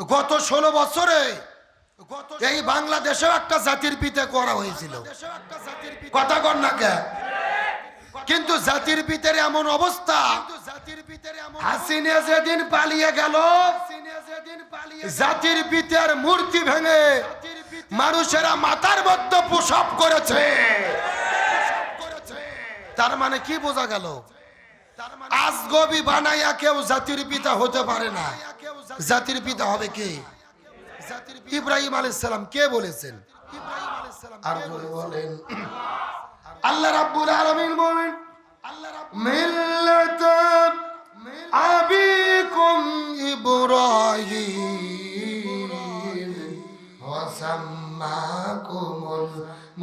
গত ষোলো বছরে এই বাংলাদেশেও একটা জাতির পিতে করা হয়েছিল। কথা কর না কে? কিন্তু জাতির পিতের এমন অবস্থা হাসিনে যেদিন পালিয়ে গেল জাতির পিতার মূর্তি ভেঙে মানুষেরা মাথার মধ্যে প্রসব করেছে। তার মানে কি বোঝা গেল? আজগবি বানাইয়া কেউ জাতির পিতা হতে পারে না। জাতির পিতা হবে কে? ইব্রাহিম সালাম কে বলেছেন? আর বলেন। আল্লাহ রাব্বুল আলামিন বলেন মিল্লাত আবিকুম ইব্রাহিম ওয়া সাম্মাকুমুল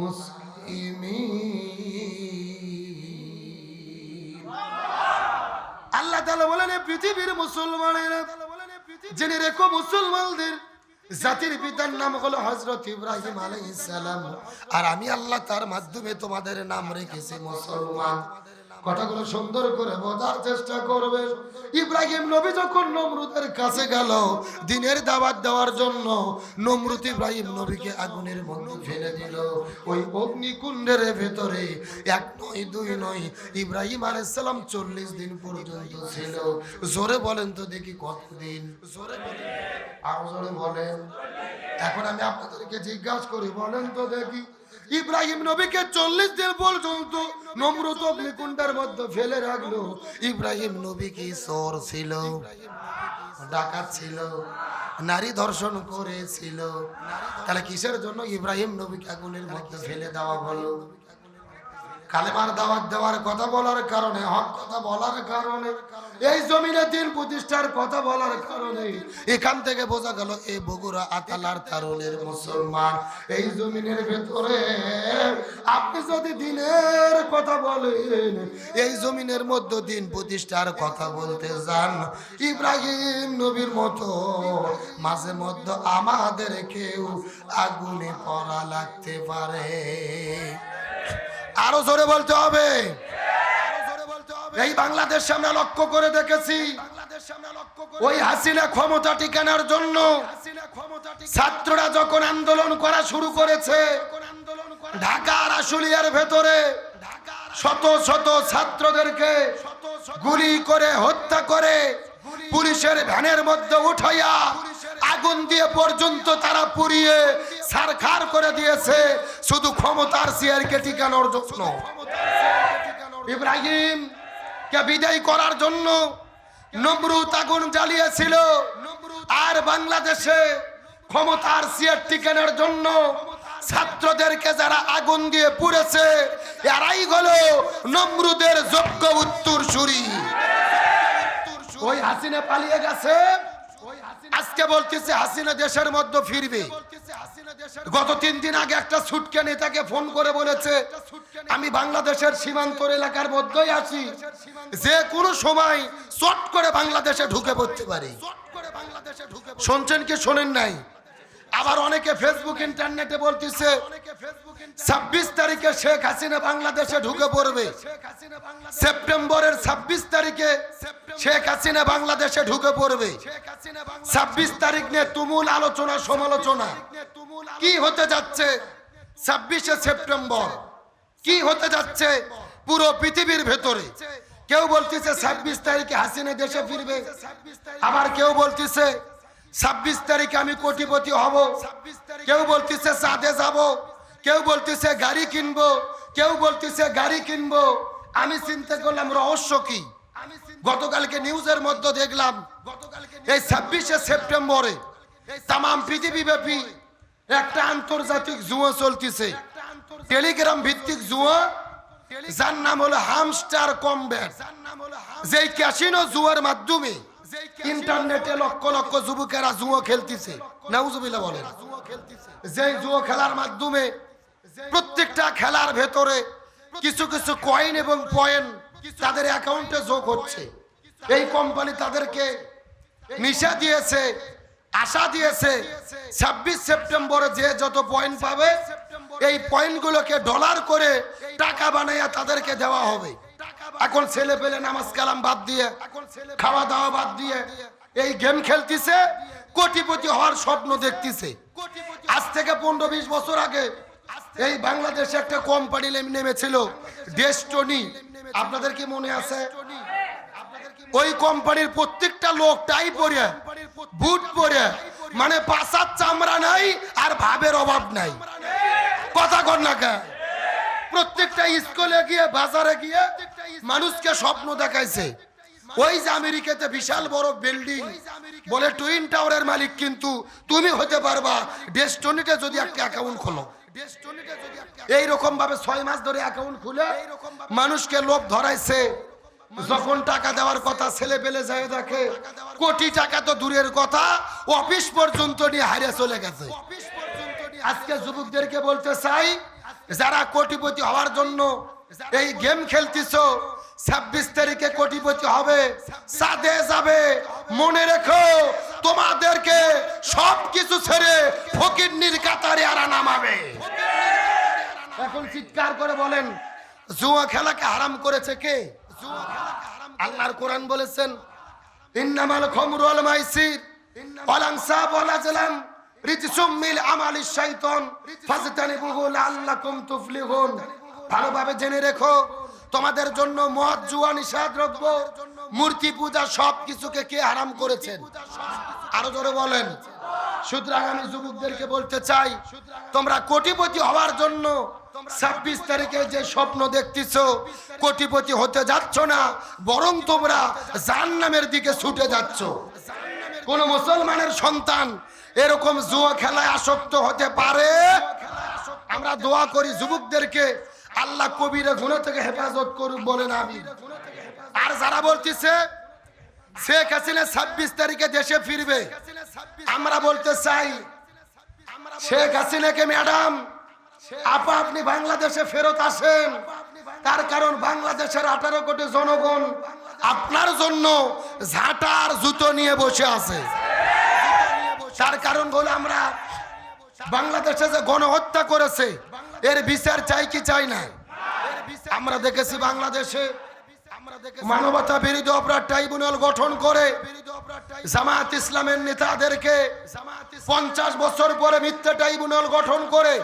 মুসলিমিন। আল্লাহ তাআলা বলেন পৃথিবীর মুসলমানেরা জেনে রেখো মুসলমানদের জাতির পিতার নাম হলো হজরত ইব্রাহিম আলাইহিস সালাম। আর আমি আল্লাহ তার মাধ্যমে তোমাদের নাম রেখেছি মুসলমান। কথাগুলো সুন্দর করে বোঝার চেষ্টা করবে। ইব্রাহিম নবী যখন নমরুদের কাছে গেল, দিনের দাওয়াত দেওয়ার জন্য নমরুদ ইব্রাহিম নবীকে আগুনের মধ্যে ফেলে দিল। ওই অগ্নিকুণ্ডের ভেতরে এক নয়, দুই নয়, ইব্রাহিম আলাইহিস সালাম চল্লিশ দিন পর্যন্ত ছিল। জোরে বলেন তো দেখি কতদিন? জোরে বলেন। আরও জোরে বলেন। এখন আমি আপনাদেরকে জিজ্ঞাসা করি, বলেন তো দেখি। ইব্রাহিম নবীকে চল্লিশ দিন পর্যন্ত নম্রত অগ্নিকুণ্ডের মধ্যে ফেলে রাখল। ইব্রাহিম নবী কি সর ছিল? ডাকাত ছিল? নারী ধর্ষণ করেছিল? তাহলে কিসের জন্য ইব্রাহিম নবীকে আগুনের মধ্যে ফেলে দেওয়া হলো? কালেমার দাওয়াত দেওয়ার কথা বলার কারণে, হক কথা বলার কারণে, এই জমিনে দিন প্রতিষ্ঠার কথা বলার কারণে এখান থেকে বোঝা গেল এই বগুড়া আতালার তারুণের মুসলমান। এই জমিনের ভেতরে আপনি যদি দিনের কথা বলেন, এই জমিনের মধ্যে দিন প্রতিষ্ঠার কথা বলতে যান। ইব্রাহিম নবীর মতো, মাঝে মধ্যে আমাদের কেউ আগুনে পড়া লাগতে পারে। আরও জোরে বলতে হবে। এই বাংলাদেশে আমরা লক্ষ্য করে দেখেছি। ওই হাসিনা ক্ষমতা টিকানোর জন্য ছাত্ররা যখন আন্দোলন করা শুরু করেছে ঢাকার আশুলিয়ার ভেতরে শত শত ছাত্রদেরকে গুলি করে, হত্যা করে, পুলিশের ভ্যানের মধ্যে উঠাইয়া আগুন দিয়ে পর্যন্ত তারা পুড়িয়ে সারখার করে দিয়েছে। শুধু ক্ষমতার সিয়ারকে টিকানোর জন্য। ইব্রাহিম কে বিদায় করার জন্য নমরুদ আগুন জ্বালিয়েছিল। আর বাংলাদেশে ক্ষমতার সিয়ার টিকানোর জন্য ছাত্রদেরকে যারা আগুন দিয়ে পুড়েছে এরাই হলো নমরুদের যোগ্য উত্তর সুরি ওই হাসিনা পালিয়ে গেছে। আজকে বলতেছে হাসিনা দেশের মধ্যে ফিরবে। গত তিন দিন আগে একটা ছুটকে নেতাকে ফোন করে বলেছে আমি বাংলাদেশের সীমান্ত এলাকার মধ্যেই আছি। যে কোনো সময় চট করে বাংলাদেশে ঢুকে পড়তে পারি। শুনছেন কি শোনেন নাই? আবার অনেকে ফেসবুক ইন্টারনেটে বলতেছে ছাব্বিশ তারিখে শেখ হাসিনা বাংলাদেশে ঢুকে পড়বে। সেপ্টেম্বরের ছাব্বিশ তারিখে শেখ হাসিনা বাংলাদেশে ঢুকে পড়বে। ছাব্বিশ তারিখ নিয়ে তুমুল আলোচনা সমালোচনা। কি হতে যাচ্ছে ছাব্বিশে সেপ্টেম্বর? কি হতে যাচ্ছে পুরো পৃথিবীর ভেতরে? কেউ বলতেছে ছাব্বিশ তারিখে হাসিনা দেশে ফিরবে। আবার কেউ বলতেছে ছাব্বিশ তারিখে আমি কোটিপতি হব। কেউ বলতেছে চাঁদে যাব, কেউ বলতেছে গাড়ি কিনবো, কেউ বলতেছে গাড়ি কিনবো। আমি চিন্তা করলাম, রহস্য কি? গতকালকে নিউজের মধ্যে দেখলাম, এই ছাব্বিশে সেপ্টেম্বরে তাম পৃথিবী ব্যাপী একটা আন্তর্জাতিক জুয়া চলতেছে। টেলিগ্রাম ভিত্তিক জুয়া যার নাম হলো হামস্টার কমব্যাট। যেই ক্যাসিনো জুয়ার মাধ্যমে ইন্টারনেটে লক্ষ লক্ষ যুবকেরা জুয়ো খেলতেছে। নাউজুবিল্লাহ বলেন। যে জুয়ো খেলার মাধ্যমে প্রত্যেকটা খেলার ভেতরে কিছু কিছু কয়েন এবং পয়েন্ট তাদের অ্যাকাউন্টে যোগ হচ্ছে। এই কোম্পানি তাদেরকে নিশা দিয়েছে, আশা দিয়েছে, ছাব্বিশ সেপ্টেম্বরে যে যত পয়েন্ট পাবে, এই পয়েন্টগুলোকে ডলার করে টাকা বানাইয়া তাদেরকে দেওয়া হবে। এখন ছেলে পেলে নামাজ কালাম বাদ দিয়ে, খাওয়া দাওয়া বাদ দিয়ে, এই গেম খেলতেছে, কোটিপতি হওয়ার স্বপ্ন দেখতেছে। আজ থেকে পনেরো বিশ বছর আগে এই বাংলাদেশে একটা কোম্পানি নেমেছিল, ডেস্টনি। আপনাদের কি মনে আছে? ওই কোম্পানির প্রত্যেকটা লোক টাই পরে বুট পরে মানে পাশার চামড়া নাই আর ভাবের অভাব নাই। কথা কর না প্রত্যেকটা স্কুলে গিয়ে, বাজারে গিয়ে মানুষকে স্বপ্ন দেখাইছে। ওই যে আমেরিকাতে বিশাল বড় বিল্ডিং, বলে টুইন টাওয়ারের মালিক কিন্তু তুমি হতে পারবা। ডেস্টনিতে যদি একটা অ্যাকাউন্ট খোলো। এই রকম ভাবে ছয় মাস ধরে অ্যাকাউন্ট খুলে মানুষকে লোভ ধরাইছে। যখন টাকা দেওয়ার কথা ছেলে পেলে যায় দেখে, কোটি টাকা তো দূরের কথা, অফিস পর্যন্ত নিয়ে হারিয়ে চলে গেছে। আজকে যুবকদেরকে বলতে চাই, যারা কোটিপতি হওয়ার জন্য এই গেম খেলতিছ ছাব্বিশ তারিখে কোটিপতি হবে সাদে যাবে। মনে রেখো তোমাদেরকে সব কিছু ছেড়ে ফকির কাতারে আরা নামাবে। এখন চিৎকার করে বলেন জুয়া খেলাকে হারাম করেছে কে? জুয়া খেলাকে হারাম আল্লাহর কোরআন বলেছেন ইন্নামাল খমরু আল মাইসির ওয়ালানসাব ওয়াল আজলাম রিজসুম মিল আমালিশ শাইতান ফাজতানিবুহু লাআল্লাকুম তুফলিহুন। ভালোভাবে জেনে রেখো, তোমাদের জন্য মদ, জুয়া, নিষাদ, দ্রব্য, মূর্তি পূজা সব কিছুকে কে হারাম করেছেন? আরও জোরে বলেন। সুতরাং আমি যুবকদেরকে বলতে চাই, তোমরা কোটিপতি হওয়ার জন্য ছাব্বিশ তারিখে যে স্বপ্ন দেখতেছ, কোটিপতি হতে যাচ্ছ না, বরং তোমরা জান নামের দিকে ছুটে যাচ্ছ। কোন মুসলমানের সন্তান এরকম জুয়া খেলায় আসক্ত হতে পারে? আমরা দোয়া করি যুবকদেরকে আল্লাহ কবিরে গুণ থেকে হেফাজত করুক বলেন আমি আর যারা বলতেছে, শেখ হাসিনা ছাব্বিশ তারিখে দেশে ফিরবে, আমরা বলতে চাই, শেখ হাসিনাকে ম্যাডাম, আপা আপনি বাংলাদেশে ফেরত আসেন। তার কারণ বাংলাদেশের আঠারো কোটি জনগণ আপনার জন্য ঝাঁটার জুতো নিয়ে বসে আছে। তার কারণ হলো আমরা বাংলাদেশে যে গণহত্যা করেছে এর বিচার চাই কি চাই না? আমরা দেখেছি বাংলাদেশে মানবতা বিরোধী অপরাধ ট্রাইব্যুনাল গঠন করে জামাত ইসলামের নেতাদেরকে পঞ্চাশ বছর পরে মিথ্যা ট্রাইব্যুনাল গঠন করে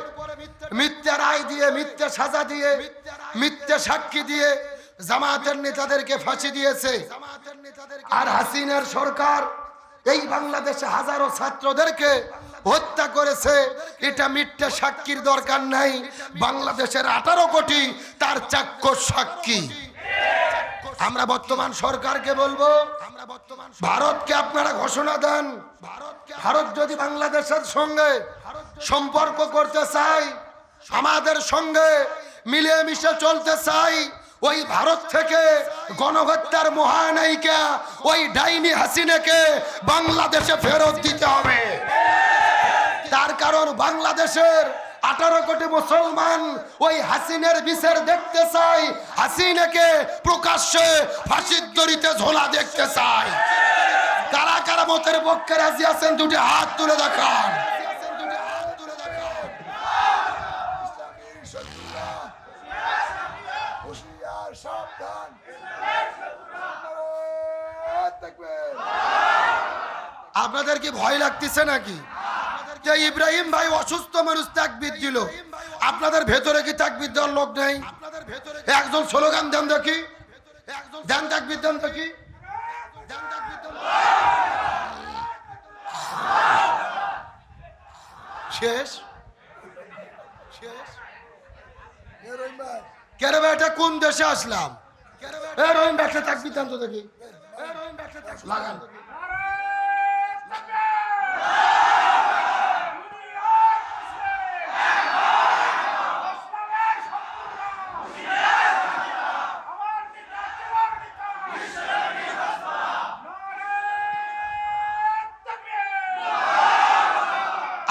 মিথ্যা রায় দিয়ে, মিথ্যা সাজা দিয়ে, মিথ্যা সাক্ষী দিয়ে জামাতের নেতাদেরকে ফাঁসি দিয়েছে। আর হাসিনার সরকার এই বাংলাদেশে হাজারো ছাত্রদেরকে হত্যা করেছে। এটা মিথ্যা সাক্ষীর দরকার নাই। বাংলাদেশের আঠারো কোটি তার চাক্ষুষ সাক্ষী। আমরা বর্তমান সরকারকে বলব আমরা বর্তমান ভারতকে আপনারা ঘোষণা দেন। ভারত যদি বাংলাদেশের সঙ্গে সম্পর্ক করতে চাই আমাদের সঙ্গে মিলেমিশে চলতে চাই ওই ভারত থেকে গণহত্যার মহানায়িকা ওই ডাইনি হাসিনাকে বাংলাদেশে ফেরত দিতে হবে। তার কারণ বাংলাদেশের আঠারো কোটি মুসলমান ওই হাসিনের বিচার দেখতে চাই হাসিনাকে প্রকাশ্যে ফাঁসির দড়িতে ঝোলা দেখতে চাই কারা কারা মতের পক্ষে রাজি আছেন দুটি হাত তুলে দেখান। আপনাদের কি ভয় লাগতেছে নাকি? ইব্রাহিম ভাই অসুস্থ মানুষ তাকবিদ দিল। আপনাদের ভেতরে কি তাকবিদ দেওয়ার লোক নেই? একজন স্লোগান দেন দেখি। দেন তাকবিদ দেন দেখি। কোন দেশে আসলাম? এ রহিম তো দেখি। লাগান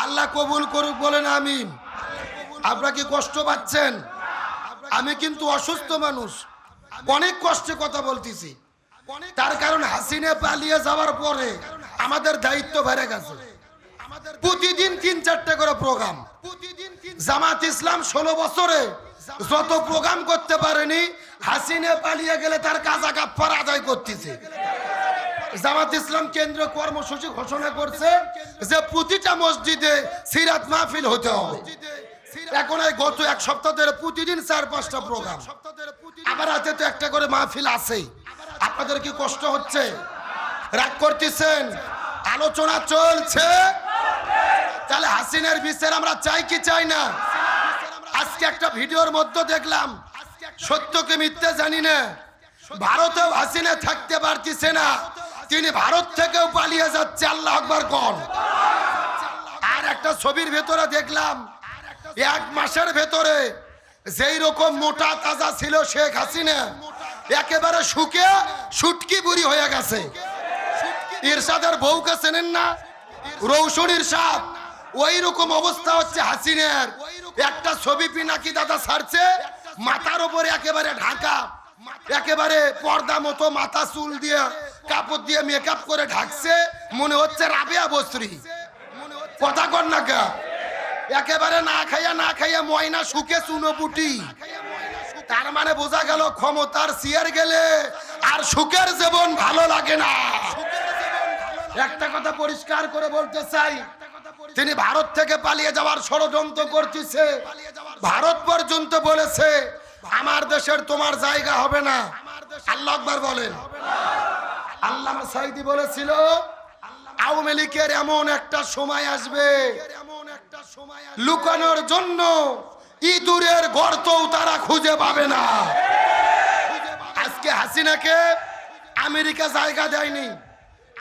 আল্লাহ কবুল করুক বলেন আমিন। আপনারা কি কষ্ট পাচ্ছেন? আমি কিন্তু অসুস্থ মানুষ। অনেক কষ্টে কথা বলতেছি। তার কারণ হাসিনে পালিয়ে যাওয়ার পরে আমাদের দায়িত্ব বেড়ে গেছে। প্রতিদিন তিন চারটে করে প্রোগ্রাম। জামাত ইসলাম ষোলো বছরে যত প্রোগ্রাম করতে পারেনি, হাসিনে পালিয়ে গেলে তার কাজা কাপ্পার আদায় করতেছে। জামাত ইসলাম কেন্দ্র কর্মসূচি ঘোষণা করছে যে প্রতিটা মসজিদে সিরাত মাহফিল হতে হবে। এখন এই গত এক সপ্তাহ ধরে প্রতিদিন চার, পাঁচটা প্রোগ্রাম। আবার হাতে তো একটা করে মাহফিল আছেই। আপনাদের কি কষ্ট হচ্ছে? রাগ করতেছেন? আলোচনা চলছে? তাহলে হাসিনের বিচার আমরা চাই কি চাই না? আজকে একটা ভিডিওর মধ্যে দেখলাম, সত্যকে মিথ্যে জানি না। ভারতেও হাসিনা থাকতে পারতেছে না। তিনি ভারত থেকেও পালিয়ে যাচ্ছে, আল্লাহ আকবার কন? আর একটা ছবির ভেতরে দেখলাম, এক মাসের ভেতরে যেই রকম মোটা তাজা ছিল শেখ হাসিনা, একেবারে শুকে শুটকি বুড়ি হয়ে গেছে। ইরশাদের বউকে চেনেন না? রৌশন ইরশাদ ওই রকম অবস্থা হচ্ছে হাসিনের। একটা ছবি পিনাকি দাদা ছাড়ছে, মাথার উপরে একেবারে ঢাকা, একেবারে পর্দা মতো মাথা চুল দিয়ে কাপড় দিয়ে মেকআপ করে ঢাকছে, মনে হচ্ছে রাবেয়া বস্ত্রী। কথা কর না কে একেবারে না খাইয়া না খাইয়া ময়না শুকে চুনোপুটি তার মানে বোঝা গেল ক্ষমতার সিয়ার গেলে আর সুখের জীবন ভালো লাগে না। একটা কথা পরিষ্কার করে বলতে চাই, তিনি ভারত থেকে পালিয়ে যাওয়ার ষড়যন্ত্র করতেছে। ভারত পর্যন্ত বলেছে, আমার দেশের তোমার জায়গা হবে না। আল্লাহ আকবার বলেন। আল্লাহ সাইদি বলেছিল, আওয়ামী লীগের এমন একটা সময় আসবে, লুকানোর জন্য ইঁদুরের গর্তও তারা খুঁজে পাবে না। আজকে হাসিনাকে আমেরিকা জায়গা দেয়নি,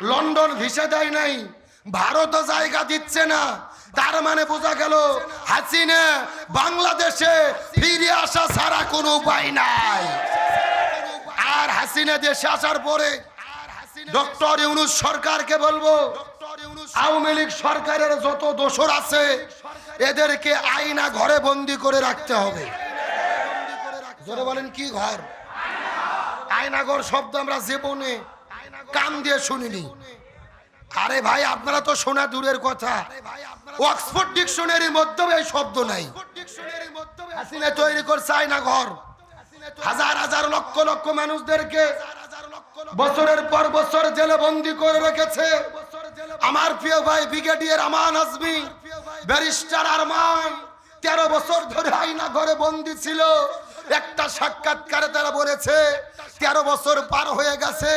লন্ডন ভিসা দেয় নাই, ভারতও জায়গা দিচ্ছে না। তার মানে বোঝা গেল, হাসিনা বাংলাদেশে ফিরে আসা ছাড়া কোনো উপায় নাই। আর হাসিনা দেশে আসার পরে ডক্টর ইউনুস সরকারকে বলব, আওয়ামী লীগ সরকারের যত দোষর আছে, এদেরকে আইনা ঘরে বন্দি করে রাখতে হবে। জোরে বলেন, কি ঘর? আয়নাগর শব্দ আমরা জীবনে কান দিয়ে শুনিনি। আরে ভাই, আপনারা তো শোনা দূরের কথা। অক্সফোর্ড ডিকশনারির মধ্যেও এই শব্দ নাই। তৈরি করছে আয়না ঘর। হাজার হাজার লক্ষ লক্ষ মানুষদেরকে বছরের পর বছর জেলে বন্দি করে রেখেছে। আমার প্রিয় ভাই ব্রিগেডিয়ার আমান আজমি ব্যারিস্টার আরমান তেরো বছর ধরে আইনা ঘরে বন্দি ছিল। একটা সাক্ষাৎকারে তারা বলেছে, তেরো বছর পার হয়ে গেছে,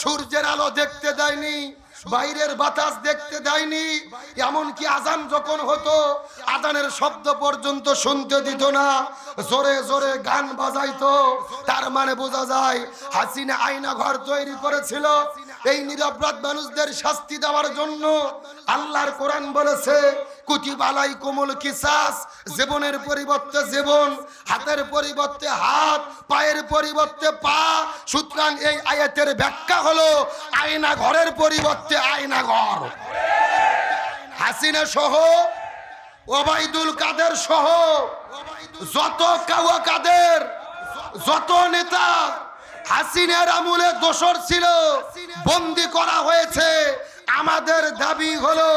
সূর্যের আলো দেখতে দেয়নি। বাইরের বাতাস দেখতে দেয়নি, এমনকি আজান যখন হতো, আজানের শব্দ পর্যন্ত শুনতে দিত না। জোরে জোরে গান বাজাইতো, তার মানে বোঝা যায় হাসিনা আয়না ঘর তৈরি করেছিল। এই নিরপরাধ মানুষদের শাস্তি দেওয়ার জন্য আল্লাহর কোরআন বলেছে কুটিবালাই কোমল কিসাস, জীবনের পরিবর্তে জীবন, হাতের পরিবর্তে হাত, পায়ের পরিবর্তে পা। সুতরাং এই আয়াতের ব্যাখ্যা হলো আয়না ঘরের পরিবর্তে আয়না ঘর। হাসিনা সহ ওবাইদুল কাদের সহ, যত কাওয়া কাদের, যত নেতা, হাসিনের আমলে দোষর ছিল, বন্দি করা হয়েছে। আমাদের দাবি হলো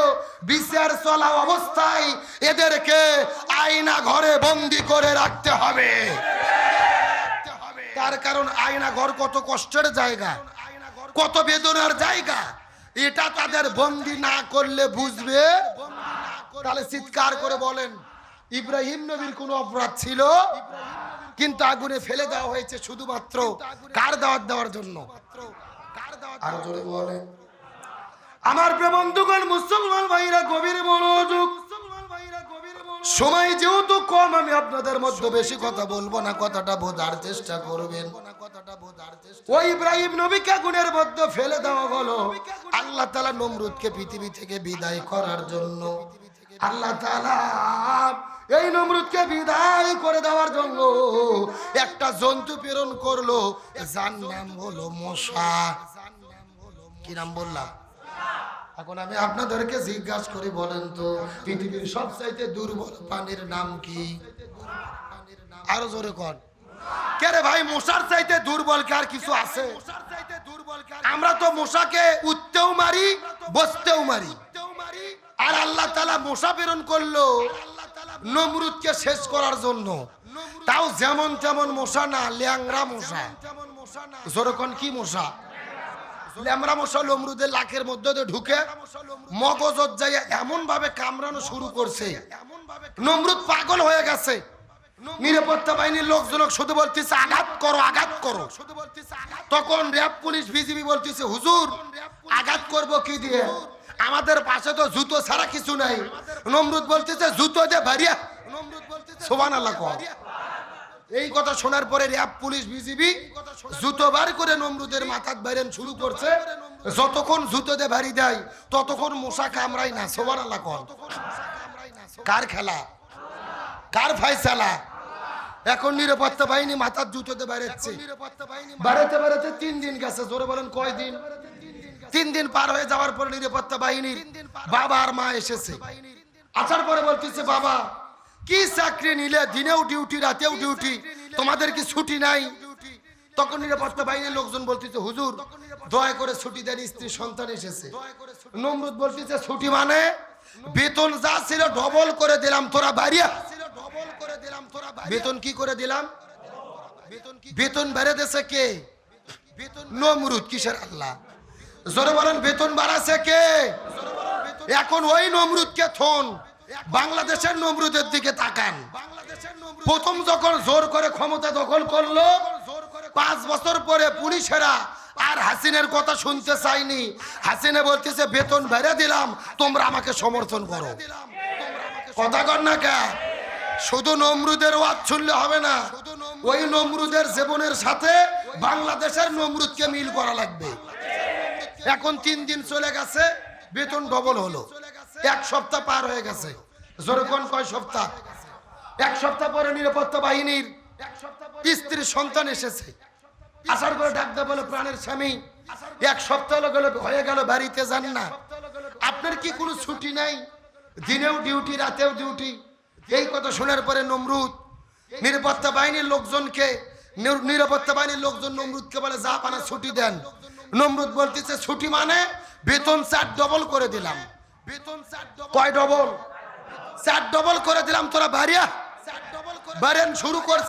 বিচার চলা অবস্থায় এদেরকে আয়না ঘরে বন্দি করে রাখতে হবে। তার কারণ আয়না ঘর কত কষ্টের জায়গা, কত বেদনার জায়গা। এটা তাদের বন্দি না করলে বুঝবে। তাহলে চিৎকার করে বলেন, ইব্রাহিম নবীর কোনো অপরাধ ছিল? কিন্তু আগুনে ফেলে দেওয়া হয়েছে শুধুমাত্র কার দাওয়াত দেওয়ার জন্য? আর জোরে বলে আমার বন্ধুগণ, মুসলমান ভাইরা, গভীর মনোযোগ। সময় যেহেতু কম, আমি আপনাদের মধ্যে বেশি কথা বলব না, কথাটা বোঝার চেষ্টা করবেন। ওই ইব্রাহিম নবীকে আগুনের মধ্যে ফেলে দেওয়া হলো? আল্লাহ তালা নমরুদকে পৃথিবী থেকে বিদায় করার জন্য। আল্লাহ তালা এই নমরুদকে বিদায় করে দেওয়ার জন্য একটা জন্তু প্রেরণ করল। যার নাম হলো মশা। কি নাম বললাম? এখন আমি আপনাদেরকে জিজ্ঞাসা করি, বলেন তো, পৃথিবীর সবচাইতে দুর্বল প্রাণীর নাম কি? আরও জোরে কর কে ভাই, মশার চাইতে দুর্বল কি কিছু আছে? আমরা তো মশাকে উঠতেও মারি, বসতেও মারি। আর আল্লাহ তালা মশা প্রেরণ করল শেষ করার জন্য। তাও যেমন তেমন মশা না ল্যাংরা মশা। যেরকম কি মশা? ল্যামরা মশা অমরুদের লাখের মধ্যে ঢুকে মগজত যাইয়া এমন ভাবে কামড়ানো শুরু করছে। নমরুদ পাগল হয়ে গেছে। নিরাপত্তা বাহিনীর লোকজন শুধু বলতেছে, আঘাত করো আঘাত করো। তখন র্যাব পুলিশ বিজিবি বলতেছে, হুজুর, আঘাত করব কি দিয়ে? আমাদের পাশে তো জুতো ছাড়া কিছু নাই। নমরুদ বলতেছে, জুতো দিয়ে ভারিয়া। নমরুদ বলতেছে সোবান আল্লাহ। এই কথা শোনার পরে র্যাব, পুলিশ, বিজিবি জুতো বার করে নমরুদের মাথাত বাইরেন শুরু করছে। যতক্ষণ জুতো দিয়ে ভারি দেয়, ততক্ষণ মশা কামড়াই না সোবান আল্লাহ। কার খেলা? কার ফাইসালা? এখন নিরাপত্তা বাহিনী মাথার জুতোতে বেড়াচ্ছে। বেড়াতে বেড়াতে তিন দিন গেছে, জোরে বলেন কয় দিন? তিন দিন পার হয়ে যাওয়ার পরে নিরাপত্তা বাহিনীর বাবা আর মা এসেছে। আসার পরে বলতেছে, বাবা কি চাকরি নিলে? দিনেও ডিউটি রাতেও ডিউটি তোমাদের কি ছুটি নাই? তখন নিরাপত্তা বাহিনীর লোকজন বলতেছে, হুজুর, দয়া করে ছুটি দেন, স্ত্রী, সন্তান এসেছে। নমরুদ বলতেছে, ছুটি মানে বেতন যা ছিল ডবল করে দিলাম, তোরা বাড়িয়া। বেতন কি করে দিলাম? বেতন বেড়ে দেছে কে? নমরুদ, কিসের আল্লাহ? জোরে বলেন, বেতন বাড়াছে কে? এখন ওই নমরুদকে থন। বাংলাদেশের নমরুদের দিকে তাকান। প্রথম যখন জোর করে ক্ষমতা দখল করল, পাঁচ বছর পরে পুলিশেরা আর হাসিনের কথা শুনতে চাইনি হাসিনে বলতেছে, বেতন বেড়ে দিলাম, তোমরা আমাকে সমর্থন করো। কথা কর না কে? শুধু নমরুদের ওয়াজ শুনলে হবে না, ওই নমরুদের জীবনের সাথে বাংলাদেশের নমরুদকে মিল করা লাগবে। এখন তিন দিন চলে গেছে, বেতন ডবল হলো। এক সপ্তাহ পার হয়ে গেছে। যেরকম কয় সপ্তাহ? এক সপ্তাহ পরে নিরাপত্তা বাহিনীর স্ত্রীর সন্তান এসেছে। আসার পরে ডাকতে বলে, প্রাণের স্বামী, এক সপ্তাহ হয়ে গেল, বাড়িতে যান না। আপনার কি কোনো ছুটি নাই? দিনেও ডিউটি রাতেও ডিউটি এই কথা শোনার পরে নমরুদ নিরাপত্তা বাহিনীর লোকজনকে, নির- নিরাপত্তা বাহিনীর লোকজন নমরুদকে বলে, যা পানা ছুটি দেন। নমরুদ বলতেছে, ছুটি মানে বেতন চার ডবল করে দিলাম। কয় ডবল চার ডবল করে দিলাম তোরা বাড়িয়া? বাড়েন শুরু করছে।